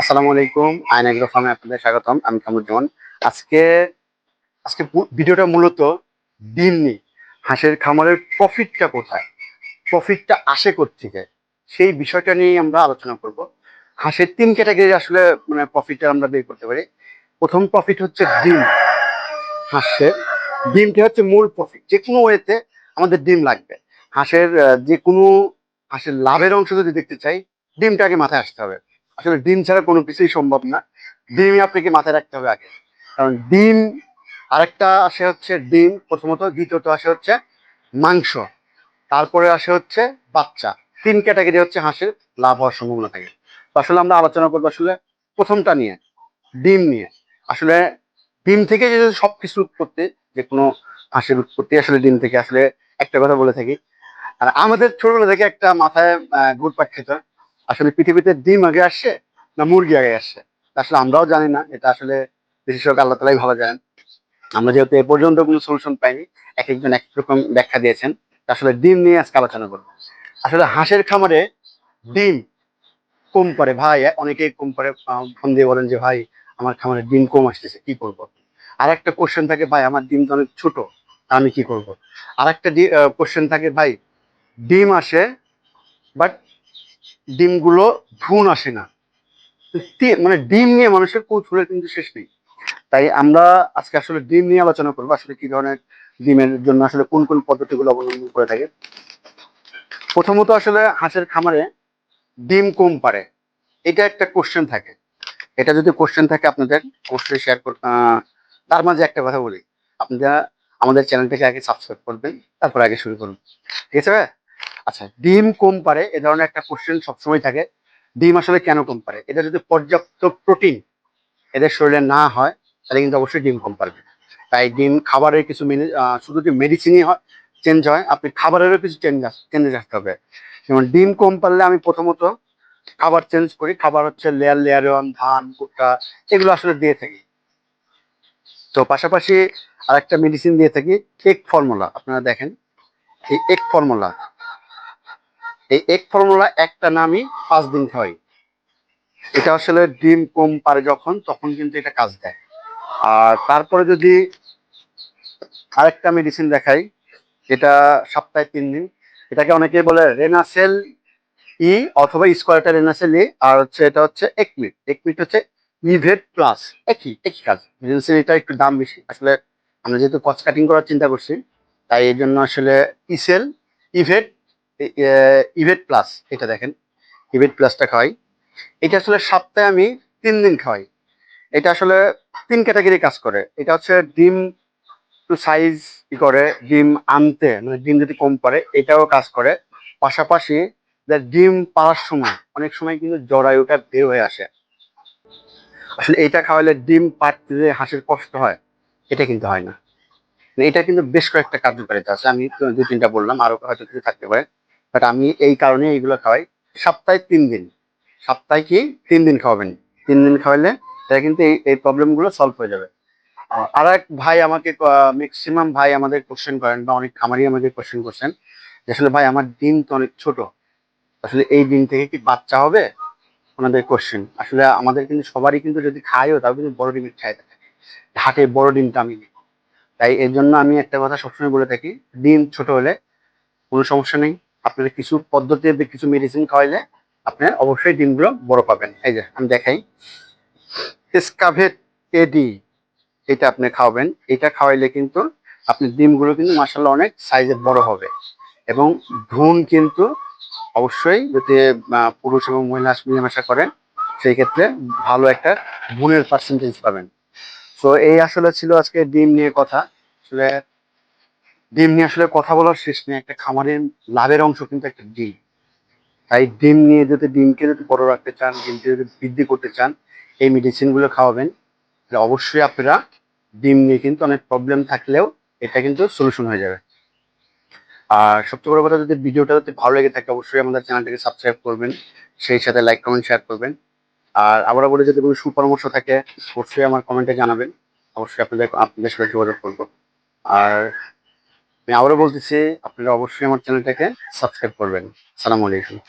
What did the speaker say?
আসসালামু আলাইকুম আইন এগ্রো ফার্মে আপনাদের স্বাগতম আমি কামরুজ্জামান। আজকে আজকে ভিডিওটা মূলত ডিম নিয়ে। হাঁসের খামারের প্রফিটটা কোথায়? প্রফিটটা আসে থেকে সেই বিষয়টা নিয়ে আমরা আলোচনা করব। হাঁসের তিন ক্যাটাগরি আসলে মানে প্রফিটটা আমরা বের করতে পারি। প্রথম প্রফিট হচ্ছে ডিম। হাঁসের ডিমটা হচ্ছে মূল প্রফিট যে কোনো ওয়েতে আমাদের ডিম লাগবে। হাঁসের যে কোনো হাঁসের লাভের অংশ যদি দেখতে চাই ডিমটা আগে মাথায় আসতে হবে। আসলে ডিম ছাড়া কোনো কিছুই সম্ভব না। ডিমই আপনাকে মাথায় রাখতে হবে আগে। কারণ ডিম, আরেকটা আসে হচ্ছে ডিম, প্রথমত। দ্বিতীয়ত আসে হচ্ছে মাংস। তারপরে আসে হচ্ছে বাচ্চা। তিন ক্যাটাগরি হচ্ছে হাঁসের লাভ হওয়ার সম্ভাবনা থাকে। আসলে আমরা আলোচনা করব আসলে প্রথমটা নিয়ে, ডিম নিয়ে। আসলে ডিম থেকে যে সব কিছু উৎপত্তি, যে কোনো হাঁসের উৎপত্তি আসলে ডিম থেকে। আসলে একটা কথা বলে থাকি, আর আমাদের ছোটবেলা থেকে একটা মাথায় ঘুরপাক খেত। আসলে পৃথিবীতে ডিম আগে আসছে না মুরগি আগে আসছে আসলে আমরাও জানি না, এটা আসলে বিশেষজ্ঞ আল্লাহ তালাই ভালো জানেন। আমরা যেহেতু এ পর্যন্ত কোনো সলিউশন পাইনি, এক একজন এক রকম ব্যাখ্যা দিয়েছেন আসলে ডিম নিয়ে আজকে আলোচনা করব। আসলে হাঁসের খামারে ডিম কম করে। ভাই, অনেকেই কম করে ফোন দিয়ে বলেন যে, ভাই, আমার খামারে ডিম কম আসতেছে, কি করব? আর একটা কোশ্চেন থাকে, ভাই, আমার ডিম তো অনেক ছোট আমি কি করব? আর একটা কোশ্চেন থাকে, ভাই, ডিম আসে বাট ডিমগুলো ভ্রূণ আসে না। মানে ডিম নিয়ে মানুষের কৌতূহলের কিন্তু শেষ নেই। তাই আমরা আজকে আসলে ডিম নিয়ে আলোচনা করব, আসলে কি ধরনের ডিমের জন্য আসলে কোন কোন পদ্ধতিগুলো অবলম্বন করে থাকে। প্রথমত আসলে হাঁসের খামারে ডিম কম পারে। এটা একটা কোশ্চেন থাকে। এটা যদি কোশ্চেন থাকে আপনাদের অবশ্যই শেয়ার কর তার মাঝে একটা কথা বলি। আপনারা আমাদের চ্যানেলটাকে আগে সাবস্ক্রাইব করবেন, তারপর আগে শুরু করুন। ঠিক আছে? আচ্ছা ডিম কম পারে, এ ধরনের একটা কোশ্চেন সবসময় থাকে। ডিম আসলে কেন কম পারে? এটা যদি পর্যাপ্ত প্রোটিন এদের শরীরে না হয়, তাহলে কিন্তু অবশ্যই ডিম কম পারবে। তাই ডিম খাবারের কিছু মেনে শুধু যে মেডিসিনই হয় চেঞ্জ হয়, আপনি খাবারেরও কিছু চেঞ্জ চেঞ্জেস আসতে হবে। যেমন ডিম কম পারলে আমি প্রথমত খাবার চেঞ্জ করি। খাবার হচ্ছে লেয়ার লেয়ারন ধান ভুট্টা এগুলো আসলে দিয়ে থাকি। তো পাশাপাশি আরেকটা মেডিসিন দিয়ে থাকি এক ফর্মুলা আপনারা দেখেন, এই এক ফর্মুলা এই এক ফর্মুলা একটা নামই পাঁচ দিন হয় এটা আসলে ডিম কম পারে যখন, তখন কিন্তু এটা কাজ দেয়। আর তারপরে যদি আরেকটা মেডিসিন দেখাই, এটা সপ্তাহে তিন দিন। এটাকে অনেকে বলে রেনাসেল ই অথবা স্কোয়ারটা রেনাসেল ই আর হচ্ছে এটা হচ্ছে একমিট একমিট হচ্ছে ইভেট প্লাস একই একই কাজ। রেনাসেল এটা একটু দাম বেশি। আসলে আমরা যেহেতু কস্ট কাটিং করার চিন্তা করছি, তাই এই জন্য আসলে ইসেল ইভেট ইভেট প্লাস, এটা দেখেন, ইভেট প্লাসটা খাওয়াই। এটা আসলে সপ্তাহে আমি তিন দিন খাওয়াই। এটা আসলে তিন ক্যাটাগরি কাজ করে। এটা হচ্ছে ডিম একটু সাইজ কি করে, ডিম আনতে মানে ডিম যদি কম পারে, এটাও কাজ করে। পাশাপাশি ডিম পাড়ার সময়, অনেক সময় কিন্তু জরায়ুটা বের হয়ে আসে। আসলে এটা খাওয়ালে ডিম পাড়তে যে হাঁসের কষ্ট হয়, এটা কিন্তু হয় না। মানে এটা কিন্তু বেশ কয়েকটা কার্যকারিতা আছে। আমি দুই তিনটা বললাম, আরও হয়তো কিছু থাকতে পারে। বাট আমি এই কারণে এইগুলো খাওয়াই। সপ্তাহে তিন দিন। সপ্তাহে কি তিন দিন খাওয়াবেন? তিন দিন খাওয়ালে এটা কিন্তু এই এই প্রবলেমগুলো সলভ হয়ে যাবে। আর এক ভাই আমাকে ম্যাক্সিমাম ভাই আমাদের কোশ্চেন করেন বা অনেক খামারি আমাকে কোশ্চেন করছেন যে আসলে ভাই আমার ডিম তো অনেক ছোট। আসলে এই ডিম থেকে কি বাচ্চা হবে? ওনাদের কোশ্চেন আসলে আমাদের কিন্তু সবারই কিন্তু যদি খাইও তাও কিন্তু বড় ডিমের খাই থাকে হাটে বড় ডিমটা আমি নিই। তাই এর জন্য আমি একটা কথা সবসময় বলে থাকি, ডিম ছোট হলে কোনো সমস্যা নেই। আপনাদের কিছু পদ্ধতি কিছু মেডিসিন খাওয়াইলে আপনি অবশ্যই ডিমগুলো বড় পাবেন। এই যে, আমি দেখাই। এসকাভেট এডি এটা আপনি খাওয়াবেন। এটা খাওয়াইলে কিন্তু আপনি ডিমগুলো কিন্তু মাসাল্লাহ অনেক সাইজের বড় হবে। এবং ভ্রূণ কিন্তু অবশ্যই যদি পুরুষ এবং মহিলা মিলেমিশা করেন, সেই ক্ষেত্রে ভালো একটা ভ্রূণের পার্সেন্টেজ পাবেন। তো এই আসলে ছিল আজকে ডিম নিয়ে কথা। আসলে ডিম নিয়ে আসলে কথা বলার শেষ নেই, একটা খামারের লাভের অংশ কিন্তু একটা ডিম। তাই ডিম নিয়ে যদি ডিমকে যদি বড় রাখতে চান, ডিমকে যদি বৃদ্ধি করতে চান, এই মেডিসিনগুলো খাওয়াবেন। তাহলে অবশ্যই আপনারা ডিম নিয়ে কিন্তু অনেক প্রবলেম থাকলেও এটা কিন্তু সলিউশন হয়ে যাবে। আর সবচেয়ে বড় কথা, যদি ভিডিওটা যদি ভালো লেগে থাকে, অবশ্যই আমাদের চ্যানেলটাকে সাবস্ক্রাইব করবেন, সেই সাথে লাইক কমেন্ট শেয়ার করবেন। আর আবার বলে, যদি কোনো সুপরামর্শ থাকে, অবশ্যই আমার কমেন্টে জানাবেন। অবশ্যই আপনাদের আপনাদের সাথে যোগাযোগ করব। আর আমি আবারও বলতেছি আপনারা অবশ্যই আমার চ্যানেলটাকে সাবস্ক্রাইব করবেন। সালাম আলাইকুম।